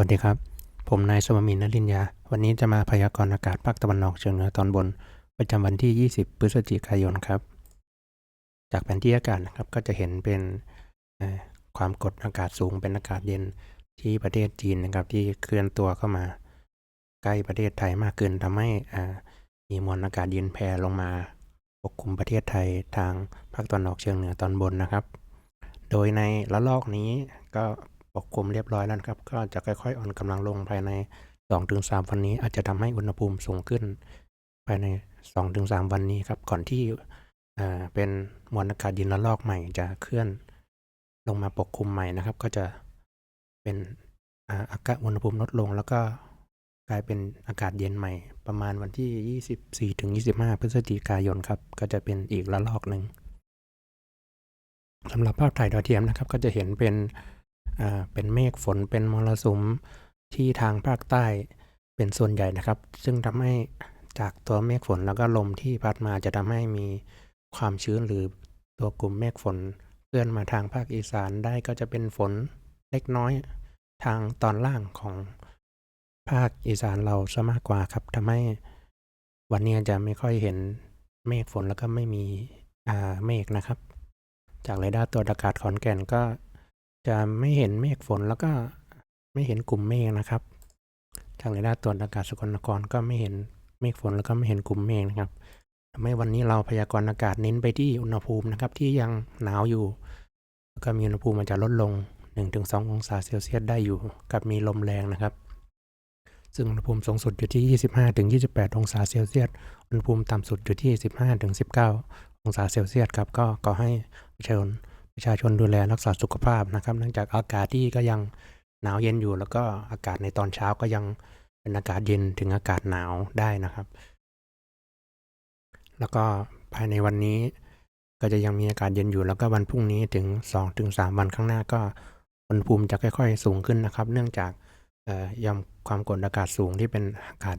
วัสดีครับ ผมนายสมมินทร์นลินยา วันนี้จะมาพยากรณ์อากาศภาคตะวันออกเฉียงเหนือตอนบน ประจำวันที่ 20 พฤศจิกายนครับ จากแผนที่อากาศนะครับก็จะเห็นเป็นความกดอากาศสูงเป็นอากาศเย็นที่ประเทศจีนนะครับ ที่เคลื่อนตัวเข้ามา ใกล้ประเทศไทยมากขึ้นทำให้มีมวลอากาศเย็นแผ่ลงมาปกคลุมประเทศไทยทางภาคตะวันออกเฉียงเหนือตอนบนนะครับ โดยในระลอกนี้ก็ ปกคลุมเรียบร้อยแล้วนะครับ ก็จะค่อยๆ อ่อนกำลังลงภายใน 2-3 วันนี้ อาจจะทำให้อุณหภูมิสูงขึ้น ภายใน 2-3 วันนี้ครับ ก่อนที่อ่าเป็นมวลอากาศเย็นระลอกใหม่จะเคลื่อนลงมาปกคลุมใหม่นะครับ ก็จะเป็นอากาศอุณหภูมิลดลง แล้วก็กลายเป็นอากาศเย็นใหม่ ประมาณวันที่ 24-25 พฤศจิกายนครับ ก็จะเป็นอีกระลอกหนึ่งสำหรับภาพถ่ายดาวเทียมนะครับ ก็จะเห็นเป็น เป็นเมฆฝนเป็นมรสุมที่ทางภาคใต้เป็นส่วนใหญ่นะครับ ซึ่งทำให้จากตัวเมฆฝนแล้วก็ลมที่พัดมาจะทำให้มีความชื้นหรือตัวกลุ่มเมฆฝนเคลื่อนมาทางภาคอีสานได้ก็จะเป็นฝนเล็กน้อยทางตอนล่างของภาคอีสานเราซะมากกว่าครับทำให้วันนี้จะไม่ค่อยเห็นเมฆฝนแล้วก็ไม่มีเมฆนะครับ จากเรดาร์ตรวอากาศขอนแก่นก็ จะไม่เห็นเมฆฝนแล้วก็ไม่เห็นกลุ่มเมฆนะครับจากเรดาร์ตรวจอากาศสกลนครก็ไม่เห็นเมฆฝนแล้วก็ไม่เห็นกลุ่มเมฆนะครับทำให้วันนี้เราพยากรณ์อากาศเน้นไปที่อุณหภูมินะครับที่ยังหนาวอยู่ แล้วก็มีอุณหภูมิมันจะลดลง 1-2 องศาเซลเซียสได้อยู่กับมีลมแรงนะครับ ซึ่งอุณหภูมิสูงสุดอยู่ที่ 25-28 องศาเซลเซียส อุณหภูมิต่ำสุดอยู่ที่ 15-19 องศาเซลเซียสครับก็ขอให้ประชาชน ประชาชนดูแลรักษาสุขภาพนะครับ เนื่องจากอากาศที่ก็ยังหนาวเย็นอยู่ แล้วก็อากาศในตอนเช้าก็ยังเป็นอากาศเย็นถึงอากาศหนาวได้นะครับ แล้วก็ภายในวันนี้ก็จะยังมีอากาศเย็นอยู่ แล้วก็วันพรุ่งนี้ถึง2ถึง3วันข้างหน้าก็อุณหภูมิจะค่อย ๆ สูงขึ้นนะครับ เนื่องจากยอมความกดอากาศสูงที่เป็นอากาศ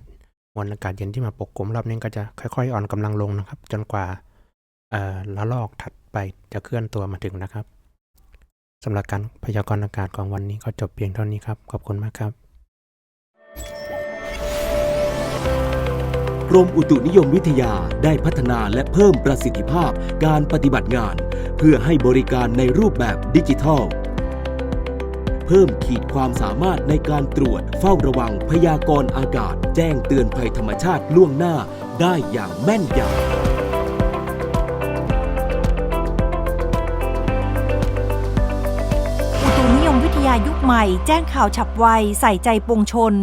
มวลอากาศเย็นที่มาปกคลุมรอบนี้ก็จะค่อยๆ อ่อนกำลังลงนะครับ จนกว่า ละลอกถัดไปจะเคลื่อนตัวมาถึงนะครับสำหรับการพยากรณ์อากาศของวันนี้ก็จบเพียงเท่านี้ครับ ขอบคุณมากครับ กรมอุตุนิยมวิทยาได้พัฒนาและเพิ่มประสิทธิภาพการปฏิบัติงาน เพื่อให้บริการในรูปแบบดิจิทัล เพิ่มขีดความสามารถในการตรวจเฝ้าระวังพยากรณ์อากาศ แจ้งเตือนภัยธรรมชาติล่วงหน้าได้อย่างแม่นยำ ยมวิทยายุคใหม่ แจ้งข่าวฉับไว ใส่ใจปวงชน